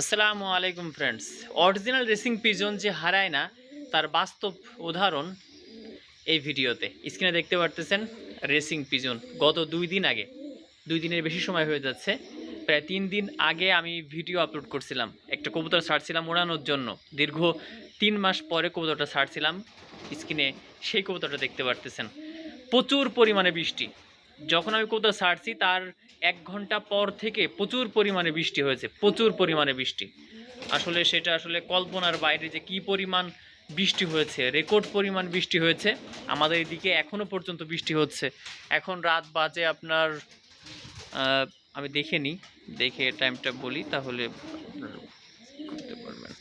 আসসালামু আলাইকুম friends original racing pigeon যে হারায় না, তার বাস্তব উদাহরণ এই ভিডিওতে। স্ক্রিনে দেখতে পারতেছেন রেসিং পিজন গত দুই দিন আগে, দুই দিনের বেশি সময় হয়ে যাচ্ছে। প্রায় তিন দিন আগে আমি ভিডিও আপলোড করছিলাম। একটা কবুতর ছাড়ছিলাম ওড়ানোর জন্য। দীর্ঘ তিন মাস পরে কবুতরটা ছাড়ছিলাম। স্ক্রিনে সেই কবুতরটা দেখতে পারতেছেন। প্রচুর পরিমাণে বৃষ্টি। যখন আমি কোথাও ছাড়ছি, তার এক ঘণ্টা পর থেকে প্রচুর পরিমাণে বৃষ্টি হয়েছে, প্রচুর পরিমাণে বৃষ্টি। আসলে সেটা আসলে কল্পনার বাইরে যে কি পরিমাণ বৃষ্টি হয়েছে, রেকর্ড পরিমাণ বৃষ্টি হয়েছে, আমাদের এদিকে এখনও পর্যন্ত বৃষ্টি হচ্ছে। এখন রাত বাজে আপনার আমি দেখে নিই, দেখে টাইমটা বলি, তাহলে করতে পারবেন।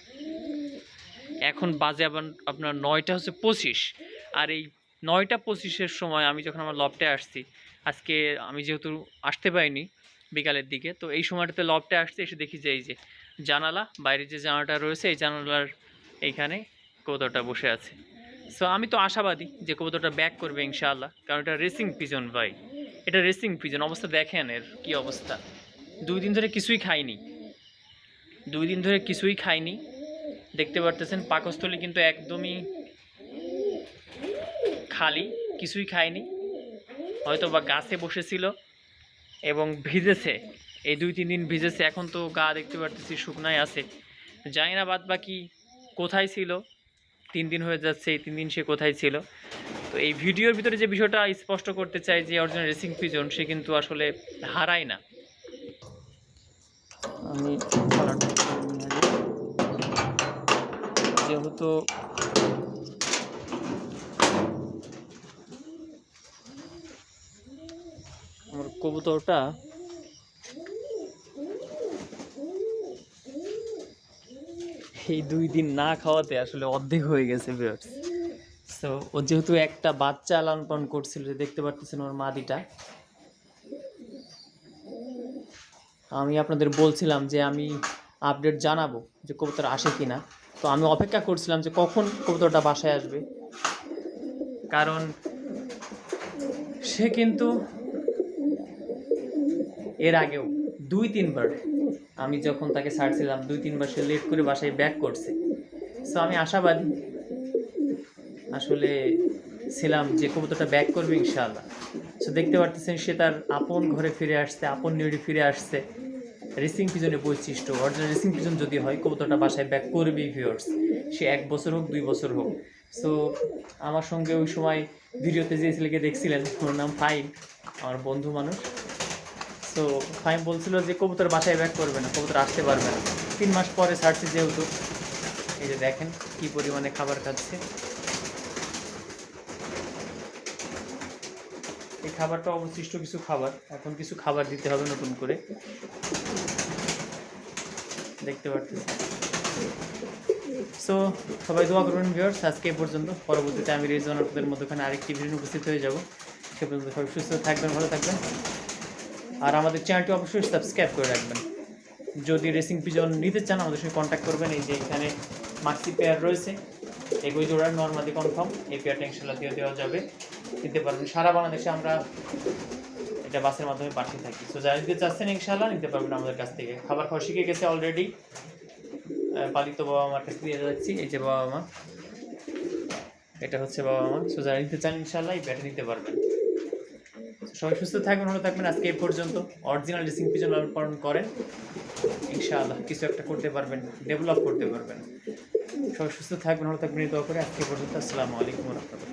এখন বাজে আবার, আপনার নয়টা হচ্ছে পঁচিশ, আর এই নয়টা পঁচিশের সময় আমি যখন আমার লফটে আসছি, আজকে আমি যেহেতু আসতে পারিনি বিকালের দিকে, তো এই সময়টাতে লফটে আসছে এসে দেখি যে এই যে জানালা, বাইরে যে জানালাটা রয়েছে, এই জানালার এইখানে কবুতরটা বসে আছে। সো আমি তো আশাবাদী যে কবুতরটা ব্যাক করবে ইনশাআল্লাহ, কারণ এটা রেসিং পিজন ভাই। এটা রেসিং পিজন অবস্থা দেখেন এর কী অবস্থা। দুই দিন ধরে কিছুই খাইনি। দুই দিন ধরে কিছুই খাইনি। দেখতে পারতেছেন, পাকস্থলী কিন্তু একদমই খালি, কিছুই খায়নি হয়তো বা গাছে বসেছিল এবং ভিজেছে। এই দুই, তিন দিন ভিজেছে। এখন তো গা দেখতে পারতেছি শুকনায় আছে। জানি না বাদ বাকি কোথায় ছিল। তিন দিন হয়ে যাচ্ছে, এই তিন দিন সে কোথায় ছিল। তো এই ভিডিওর ভিতরে যে বিষয়টা স্পষ্ট করতে চাই যে অরিজিনাল রেসিং পিজন সে কিন্তু আসলে হারায় না। আমি যেহেতু কবুতরটা এই দুই দিন না খাওয়াতে আসলে অর্ধেক হয়ে গেছে বিয়ার্স সো ও যেহেতু একটা বাচ্চা লালন পালন করছিল দেখতে পারতেছেন ওর মাদিটা। আমি আপনাদের বলছিলাম যে আমি আপডেট জানাব যে কবুতর আসে কি না তো আমি অপেক্ষা করছিলাম যে কখন কবুতরটা বাসায় আসবে। কারণ সে কিন্তু এর আগেও দুই তিনবার আমি যখন তাকে ছাড়ছিলাম, দুই তিনবার সে লেট করে বাসায় ব্যাক করছে। সো আমি আশাবাদী। আসলে ছিলাম যে কবুতরটা ব্যাক করবে ইনশাআল্লাহ। সো দেখতে পারতেছেন সে তার আপন ঘরে ফিরে আসছে, আপন নিউডি ফিরে আসছে। রেসিং পিজনের বৈশিষ্ট্য অরিজিনাল রেসিং পিজন যদি হয়, কবুতরটা বাসায় ব্যাক করবেই ভিউয়ার্স সে এক বছর হোক, দুই বছর হোক। সো আমার সঙ্গে ওই সময় ভিডিওতে যে ছেলেকে দেখছিলেন, ওর নাম ফাইন আমার বন্ধু মানুষ। তো ফাইম বলছিল যে কবুতর বাসায় ব্যাক করবে না, কবুতর আসতে পারবে না। তিন মাস পরে ছাড়ছি যেহেতু। এই যে দেখেন কি পরিমাণে খাবার খাচ্ছে। এই খাবারটা অবশিষ্ট কিছু খাবার। এখন কিছু খাবার দিতে হবে নতুন করে। দেখতে পাচ্ছি সো সবাই দোয়া করবেন ভিউয়ার্স আজকে এই পর্যন্ত। পরবর্তীতে আমি রেজন আপনাদের মধ্যখানে আরেকটি ভিডিও উপস্থিত হয়ে যাব। সে পর্যন্ত সবাই সুস্থ থাকবেন, ভালো থাকবেন। আর আমাদের চ্যানেলটি অবশ্যই সাবস্ক্রাইব করে রাখবেন। যদি রেসিং পিজন নিতে চান, আমাদের সঙ্গে কন্ট্যাক্ট করবেন। এই যে এখানে মাক্সি পেয়ার রয়েছে এগুলো জোড়ার নর্মালি কনফার্ম এই পেয়ারটা ইনশাল্লাহ দিয়ে দেওয়া যাবে। দিতে পারবেন। সারা বাংলাদেশে আমরা এটা বাসের মাধ্যমে পাঠিয়ে থাকি। তো যারা নিতে চাচ্ছেন ইনশাল্লাহ নিতে পারবেন আমাদের কাছ থেকে। খাবার খাওয়া শিখে গেছে অলরেডি পালিত বাবা মার কাছে দিয়ে যাচ্ছি। এই যে বাবা মা, এটা হচ্ছে বাবা মা। সো যারা নিতে চান ইনশাল্লাহ এই ব্যাটে নিতে পারবেন। সবাই সুস্থ থাকবেন, ভালো থাকবেন। আজকে এই পর্যন্ত অরিজিনাল ড্রেসিং পিজন পালন করেন। ইনশাআল্লাহ কিছু একটা করতে পারবেন ডেভেলপ করতে পারবেন। সবাই সুস্থ থাকবেন, ভালো থাকবেন, এই দোয়া করে আজকে পর্যন্ত। আসসালামু আলাইকুম রহমতুল্লাহ।